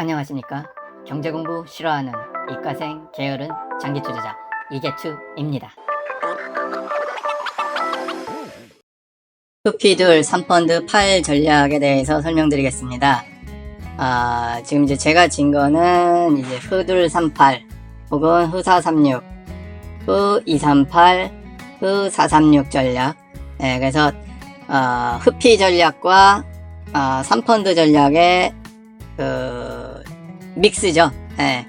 안녕하십니까. 경제공부 싫어하는 이과생 게으른 장기투자자 이계투입니다. 후피둘 3펀드 8 전략에 대해서 설명드리겠습니다. 아, 지금 이제 제가 진 거는 이제 후둘 38 혹은 후사 36, 후 238, 후436 전략. 예, 그래서 어, 흡피 전략과 어, 3펀드 전략의 그 믹스죠. 예.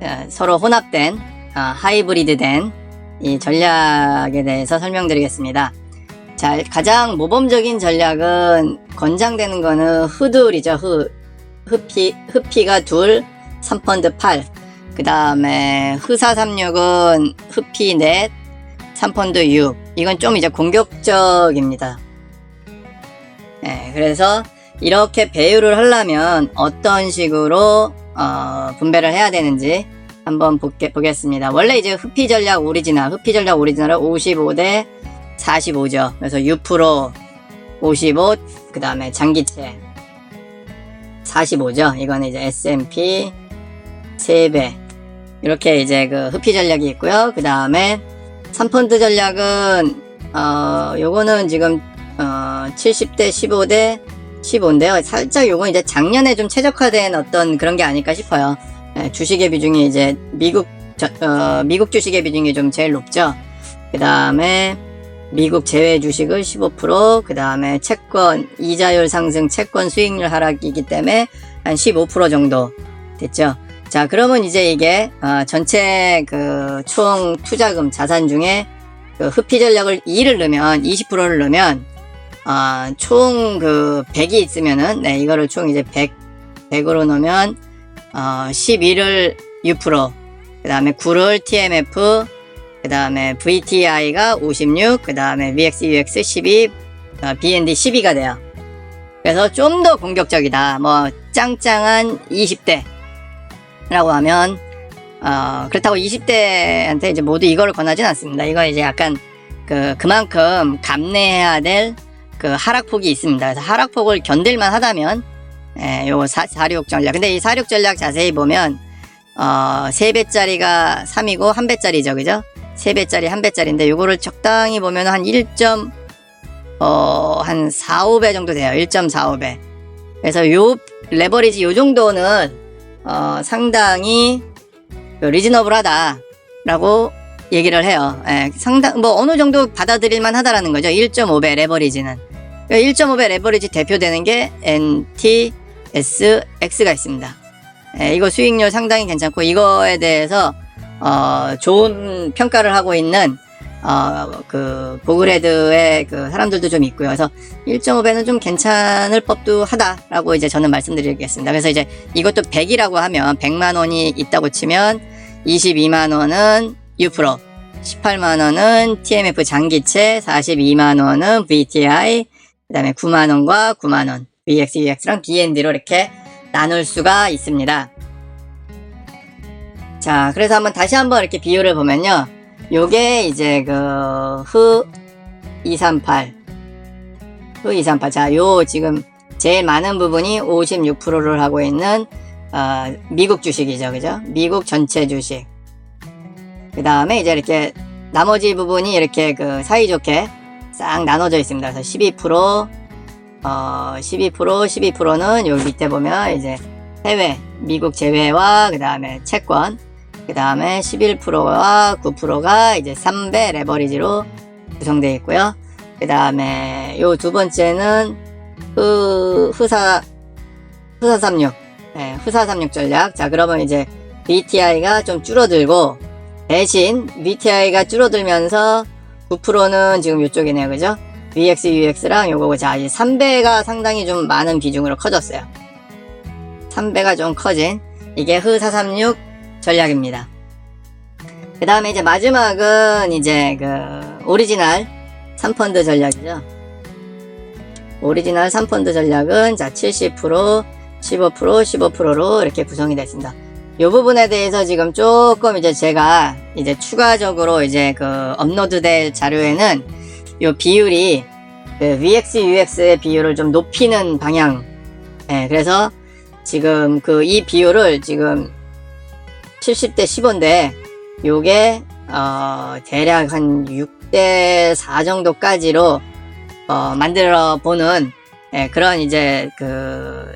어, 서로 혼합된 어, 하이브리드된 이 전략에 대해서 설명드리겠습니다. 자, 가장 모범적인 전략은 권장되는 거는 흐둘이죠. 흐 흐피 흐피가 둘, 3펀드 8. 그 다음에 흐사36은 흐피 넷, 3펀드 6. 이건 좀 이제 공격적입니다. 예, 그래서 이렇게 배율을 하려면 어떤 식으로 어, 분배를 해야 되는지 한번 보게, 보겠습니다. 원래 이제 흡피 전략 오리지널, 흡피 전략 오리지널은 55대 45죠. 그래서 6% 55, 그 다음에 장기채 45죠. 이거는 이제 S&P 3배. 이렇게 이제 그 흡피 전략이 있고요. 그 다음에 3펀드 전략은, 어, 요거는 지금, 어, 70대 15대 15인데요. 살짝 요건 이제 작년에 좀 최적화된 어떤 그런 게 아닐까 싶어요. 예, 주식의 비중이 이제 미국, 저, 어, 미국 주식의 비중이 좀 제일 높죠. 그 다음에 미국 제외 주식을 15%, 그 다음에 채권, 이자율 상승, 채권 수익률 하락이기 때문에 한 15% 정도 됐죠. 자, 그러면 이제 이게, 어, 전체 그 총 투자금 자산 중에 그 흡피 전략을 2를 넣으면, 20%를 넣으면, 어, 총그 100이 있으면은, 네, 이거를 총 이제 100, 100으로 넣으면, 어, 11을 6%, 그 다음에 9를 TMF, 그 다음에 VTI가 56, 그 다음에 VXUX 12, 어, BND 12가 돼요. 그래서 좀 더 공격적이다. 뭐, 짱짱한 20대. 라고 하면, 어, 그렇다고 20대한테 이제 모두 이거를 권하진 않습니다. 이거 이제 약간, 그, 그만큼 감내해야 될 그 하락폭이 있습니다. 그래서 하락폭을 견딜만 하다면, 예, 요거 4, 46 전략. 근데 이 46 전략 자세히 보면, 어, 3배짜리가 3이고 1배짜리죠. 그죠? 3배짜리, 1배짜리인데 요거를 적당히 보면 한 1. 어, 한 4, 5배 정도 돼요. 1.45배. 그래서 요 레버리지 요 정도는 어, 상당히 그 리즈너블하다라고 얘기를 해요. 예, 상당 뭐 어느 정도 받아들일 만 하다라는 거죠. 1.5배 레버리지는. 1.5배 레버리지 대표되는 게 NTSX가 있습니다. 예, 이거 수익률 상당히 괜찮고 이거에 대해서 어, 좋은 평가를 하고 있는 어, 그 보그레드의 그 사람들도 좀 있고요. 그래서 1.5배는 좀 괜찮을 법도 하다라고 이제 저는 말씀드리겠습니다. 그래서 이제 이것도 100이라고 하면 100만 원이 있다고 치면 22만 원은 U-프로, 18만 원은 TMF 장기채, 42만 원은 VTI, 그 다음에 9만 원과 9만 원, VX, UX랑 BND로 이렇게 나눌 수가 있습니다. 자, 그래서 한번 다시 한번 이렇게 비율을 보면요. 요게 이제 그 흐 238, 흐 238. 자, 요 지금 제일 많은 부분이 56%를 하고 있는 어, 미국 주식이죠, 그죠? 미국 전체 주식. 그 다음에 이제 이렇게 나머지 부분이 이렇게 그 사이좋게 싹 나눠져 있습니다. 그래서 12%, 어, 12%, 12%는 여기 밑에 보면 이제 해외, 미국 제외와 그 다음에 채권, 그 다음에 11%와 9%가 이제 3배 레버리지로 구성되어 있고요. 그 다음에 요 두 번째는 흐, 흐사, 흐사 36, 네, 흐사 36 전략. 자, 그러면 이제 VTI가 좀 줄어들고 대신 VTI가 줄어들면서 9%는 지금 이쪽이네요. 그죠? VX, UX랑 요거고 자, 이제 3배가 상당히 좀 많은 비중으로 커졌어요. 3배가 좀 커진 이게 흐436 전략입니다. 그 다음에 이제 마지막은 이제 그 오리지널 3펀드 전략이죠. 오리지널 3펀드 전략은 자 70%, 15%, 15%로 이렇게 구성이 됐습니다. 이 부분에 대해서 지금 조금 이제 제가 이제 추가적으로 이제 그 업로드 될 자료에는 이 비율이 그 VX, UX의 비율을 좀 높이는 방향. 예, 그래서 지금 그 이 비율을 지금 70대 15인데 요게 어 대략 한 6대 4 정도까지로 어 만들어 보는 예, 그런 이제 그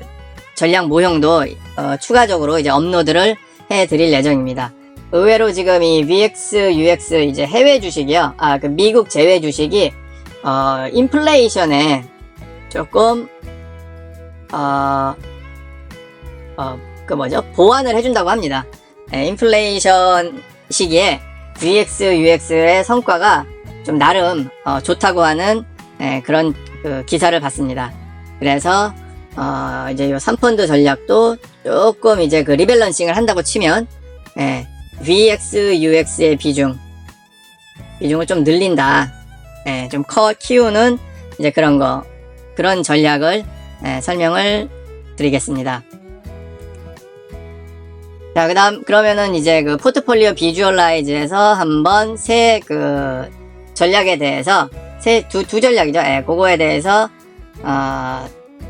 전략 모형도 어, 추가적으로 이제 업로드를 해 드릴 예정입니다. 의외로 지금 이 VX, UX 이제 해외 주식이요. 아, 그 미국 제외 주식이 어, 인플레이션에 조금 어, 어, 그 뭐죠? 보완을 해준다고 합니다. 예, 인플레이션 시기에 VX, UX의 성과가 좀 나름 어, 좋다고 하는 예, 그런 그 기사를 봤습니다. 그래서 어, 이제 요 3펀드 전략도 조금 이제 그 리밸런싱을 한다고 치면 예, VX, UX의 비중 비중을 좀 늘린다. 예, 좀 커 키우는 이제 그런 거 그런 전략을 예, 설명을 드리겠습니다. 자, 그 다음 그러면은 이제 그 포트폴리오 비주얼라이즈에서 한번 새 그 전략에 대해서 새 두 두 전략이죠. 예, 그거에 대해서 어,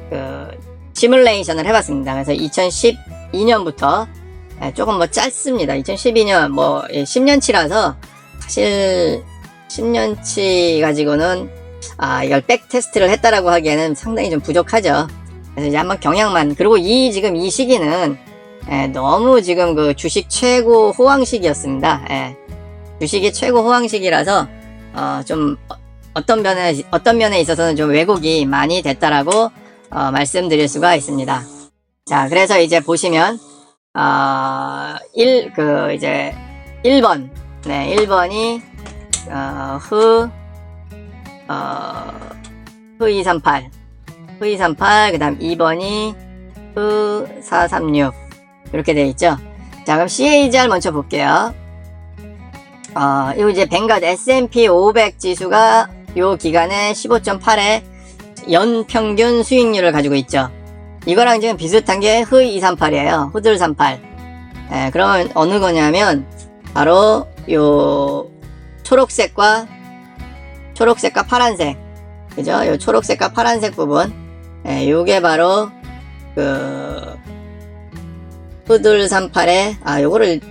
그 시뮬레이션을 해봤습니다. 그래서 2012년부터 예, 조금 뭐 짧습니다. 2012년 뭐 10년치라서 사실 10년치 가지고는 아, 이걸 백 테스트를 했다라고 하기에는 상당히 좀 부족하죠. 그래서 이제 한번 경향만 그리고 이 지금 이 시기는 예, 너무 지금 그 주식 최고 호황 시기였습니다. 예, 주식이 최고 호황 시기라서 어, 좀 어- 어떤 면에 어떤 면에 있어서는 좀 왜곡이 많이 됐다라고 어, 말씀드릴 수가 있습니다. 자, 그래서 이제 보시면 어, 1, 그 이제 1번 네, 1번이 어, 흐 어, 흐238 흐238 그 다음 2번이 흐436 이렇게 되어 있죠. 자, 그럼 CAGR 먼저 볼게요. 어, 이거 이제 뱅가드 S&P 500 지수가 요 기간에 15.8의 연 평균 수익률을 가지고 있죠. 이거랑 지금 비슷한 게 흐238이에요. 흐들38. 예, 그러면 어느 거냐면 바로 요 초록색과 초록색과 파란색. 그죠? 요 초록색과 파란색 부분. 예, 요게 바로 그 후들 38에 아 요거를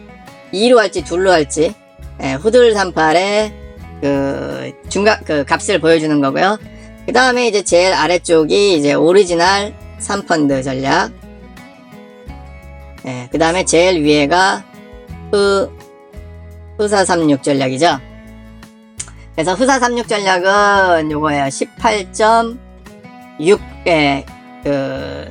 2로 할지 둘로 할지 예, 후들 38의 그 중간 그 값을 보여주는 거고요. 그 다음에 이제 제일 아래쪽이 이제 오리지널 3펀드 전략. 예, 그 다음에 제일 위에가 흐 흐사36 전략이죠. 그래서 흐사36 전략은 요거예요. 18.6의 그,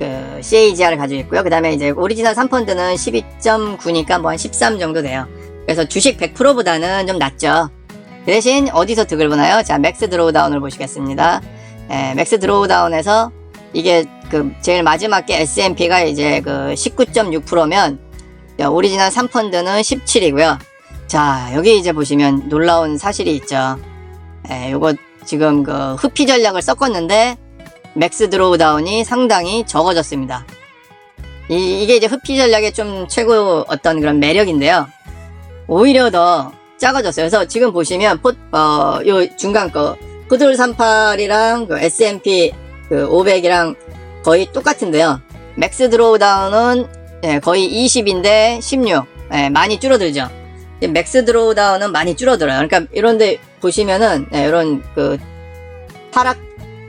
그 CAGR을 가지고 있고요. 그 다음에 이제 오리지널 3펀드는 12.9니까 뭐 한 13 정도 돼요. 그래서 주식 100%보다는 좀 낮죠. 그 대신 어디서 득을 보나요? 자, 맥스 드로우다운을 보시겠습니다. 예, 맥스 드로우다운에서 이게 그 제일 마지막 게 S&P가 이제 그 19.6%면 오리지널 3펀드는 17이고요. 자, 여기 이제 보시면 놀라운 사실이 있죠. 예, 요거 지금 그 흡피 전략을 섞었는데 맥스 드로우다운이 상당히 적어졌습니다. 이, 이게 이제 흡피 전략의 좀 최고 어떤 그런 매력인데요. 오히려 더 작아졌어요. 그래서 지금 보시면 포, 어, 요 중간 거 푸들 38이랑 그 S&P 그 500이랑 거의 똑같은데요. 맥스 드로우다운은 예, 거의 20인데 16 예, 많이 줄어들죠. 이 맥스 드로우다운은 많이 줄어들어요. 그러니까 이런데 보시면은 예, 이런 그 하락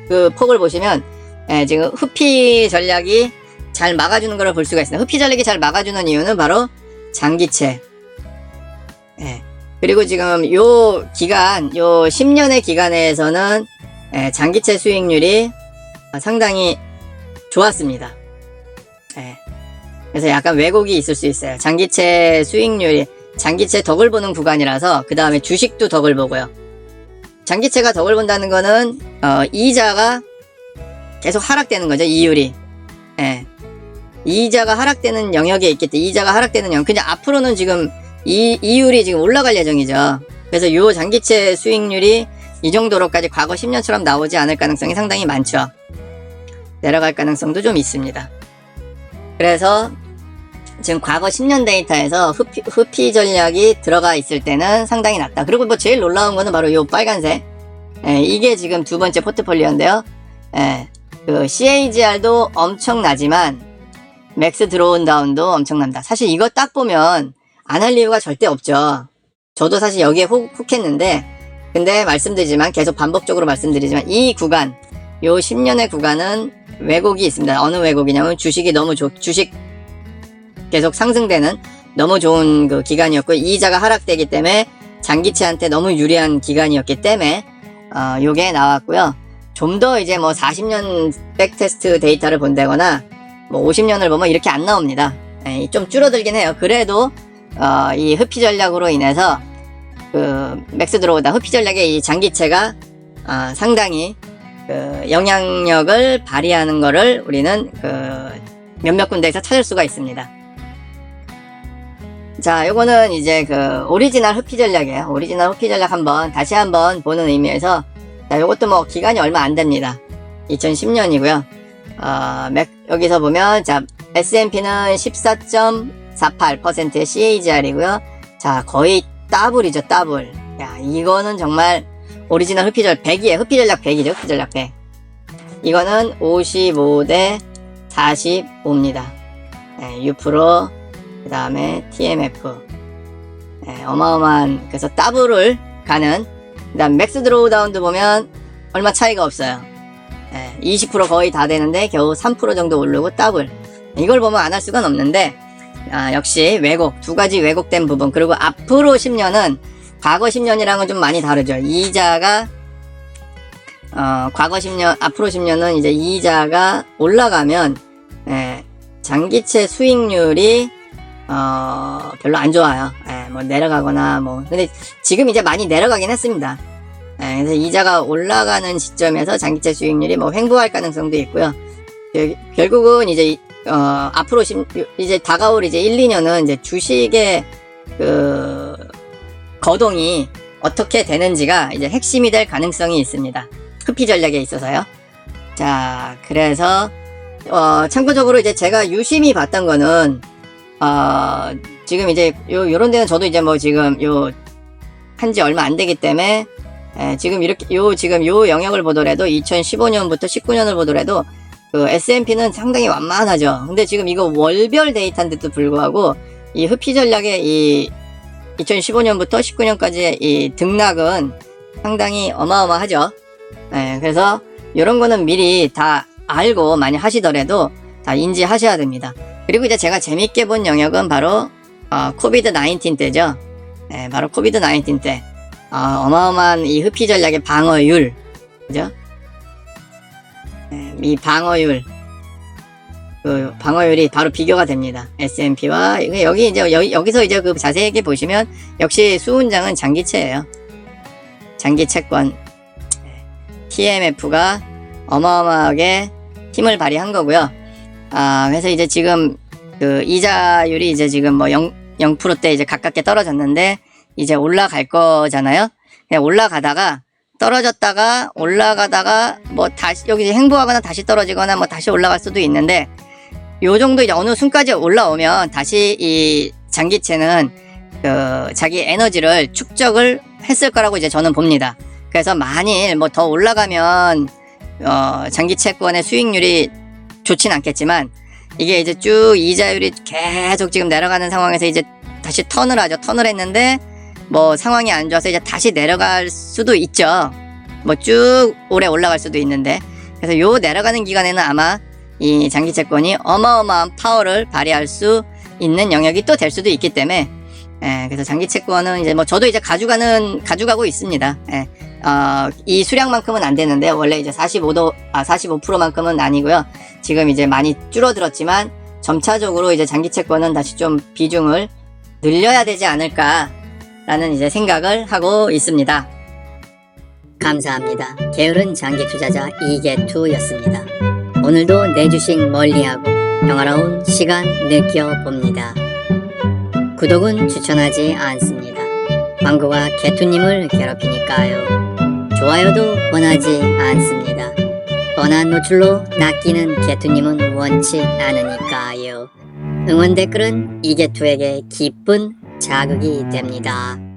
그 폭을 보시면 예, 지금 흡피 전략이 잘 막아주는 걸 볼 수가 있습니다. 흡피 전략이 잘 막아주는 이유는 바로 장기채. 예. 그리고 지금 요 기간, 요 10년의 기간에서는 예, 장기채 수익률이 상당히 좋았습니다. 예. 그래서 약간 왜곡이 있을 수 있어요. 장기채 수익률이 장기채 덕을 보는 구간이라서 그 다음에 주식도 덕을 보고요. 장기채가 덕을 본다는 거는 어, 이자가 계속 하락되는 거죠. 이율이. 예. 이자가 하락되는 영역에 때문에 이자가 하락되는 영역. 그냥 앞으로는 지금 이 이율이 지금 올라갈 예정이죠. 그래서 요 장기채 수익률이 이 정도로까지 과거 10년처럼 나오지 않을 가능성이 상당히 많죠. 내려갈 가능성도 좀 있습니다. 그래서 지금 과거 10년 데이터에서 흡피, 흡피 전략이 들어가 있을 때는 상당히 낮다. 그리고 뭐 제일 놀라운 거는 바로 요 빨간색. 예, 이게 지금 두 번째 포트폴리오인데요. 예, 그 CAGR도 엄청나지만 맥스 드로운 다운도 엄청납니다. 사실 이거 딱 보면 안 할 이유가 절대 없죠. 저도 사실 여기에 훅, 훅했는데 근데 말씀드리지만 계속 반복적으로 말씀드리지만 이 구간 요 10년의 구간은 왜곡이 있습니다. 어느 왜곡이냐면 주식이 너무 좋 주식 계속 상승되는 너무 좋은 그 기간이었고 이자가 하락되기 때문에 장기채한테 너무 유리한 기간이었기 때문에 어 요게 나왔고요. 좀 더 이제 뭐 40년 백테스트 데이터를 본다거나 뭐 50년을 보면 이렇게 안 나옵니다. 예, 좀 줄어들긴 해요. 그래도 어, 이 흡피 전략으로 인해서 그 맥스 들어오다 흡피 전략의 이 장기채가 어, 상당히 그 영향력을 발휘하는 거를 우리는 그 몇몇 군데에서 찾을 수가 있습니다. 자, 요거는 이제 그 오리지널 흡피 전략이에요. 오리지널 흡피 전략 한번 다시 한번 보는 의미에서 자, 요것도 뭐 기간이 얼마 안 됩니다. 2010년이고요. 어, 맥, 여기서 보면 자, S&P는 14.48%의 CAGR이고요. 자, 거의 더블이죠, 더블. 야, 이거는 정말 오리지널 흡피 전략 100이에요. 흡피 전략 100이죠, 흡피 전략 100. 이거는 55 대 45입니다. 네, U%, 그 다음에 TMF. 네, 어마어마한, 그래서 더블을 가는, 그 다음 맥스 드로우다운도 보면 얼마 차이가 없어요. 네, 20% 거의 다 되는데 겨우 3% 정도 오르고 더블. 이걸 보면 안 할 수가 없는데, 아, 역시 왜곡, 두 가지 왜곡된 부분. 그리고 앞으로 10년은 과거 10년이랑은 좀 많이 다르죠. 이자가, 어, 과거 10년, 앞으로 10년은 이제 이자가 올라가면, 예, 장기채 수익률이, 어, 별로 안 좋아요. 예, 뭐 내려가거나 뭐. 근데 지금 이제 많이 내려가긴 했습니다. 예, 그래서 이자가 올라가는 시점에서 장기채 수익률이 뭐 횡보할 가능성도 있고요. 결- 결국은 이제 이- 어, 앞으로 심- 이제 다가올 이제 1, 2년은 이제 주식의 그 거동이 어떻게 되는지가 이제 핵심이 될 가능성이 있습니다. 흡피 전략에 있어서요. 자, 그래서 어, 참고적으로 이제 제가 유심히 봤던 거는 어, 지금 이제 요 요런 데는 저도 이제 뭐 지금 요 한 지 얼마 안 되기 때문에 에, 지금 이렇게 요 지금 요 영역을 보더라도 2015년부터 19년을 보더라도 그 S&P는 상당히 완만하죠. 근데 지금 이거 월별 데이터인데도 불구하고 이 흡피 전략의 이 2015년부터 19년까지의 이 등락은 상당히 어마어마하죠. 예, 그래서 이런 거는 미리 다 알고 많이 하시더라도 다 인지하셔야 됩니다. 그리고 이제 제가 재밌게 본 영역은 바로 어, 코비드 19 때죠. 예, 바로 코비드 19때 어, 어마어마한 이 흡피 전략의 방어율, 그죠? 예, 이 방어율, 그 방어율이 바로 비교가 됩니다. S&P와 여기 이제 여기, 여기서 이제 그 자세하게 보시면 역시 수훈장은 장기채예요. 장기 채권 TMF가 어마어마하게 힘을 발휘한 거고요. 아 그래서 이제 지금 그 이자율이 이제 지금 뭐 0, 0%대 이제 가깝게 떨어졌는데 이제 올라갈 거잖아요. 올라가다가 떨어졌다가 올라가다가 뭐 다시 여기 행보하거나 다시 떨어지거나 뭐 다시 올라갈 수도 있는데 요 정도 이제 어느 순까지 올라오면 다시 이 장기채는 그 자기 에너지를 축적을 했을 거라고 이제 저는 봅니다. 그래서 만일 뭐 더 올라가면 어 장기 채권의 수익률이 좋진 않겠지만 이게 이제 쭉 이자율이 계속 지금 내려가는 상황에서 이제 다시 턴을 하죠. 턴을 했는데 뭐 상황이 안 좋아서 이제 다시 내려갈 수도 있죠. 뭐 쭉 오래 올라갈 수도 있는데 그래서 요 내려가는 기간에는 아마 이 장기 채권이 어마어마한 파워를 발휘할 수 있는 영역이 또 될 수도 있기 때문에 예, 그래서 장기 채권은 이제 뭐 저도 이제 가져가는 가져가고 있습니다. 예, 어, 이 수량만큼은 안 되는데 원래 이제 45도 아 45%만큼은 아니고요. 지금 이제 많이 줄어들었지만 점차적으로 이제 장기 채권은 다시 좀 비중을 늘려야 되지 않을까 라는 이제 생각을 하고 있습니다. 감사합니다. 게으른 장기 투자자 이계투였습니다. 오늘도 내 주식 멀리하고 평화로운 시간 느껴봅니다. 구독은 추천하지 않습니다. 광고가 개투님을 괴롭히니까요. 좋아요도 원하지 않습니다. 뻔한 노출로 낚이는 개투님은 원치 않으니까요. 응원 댓글은 이개투에게 기쁜 자극이 됩니다.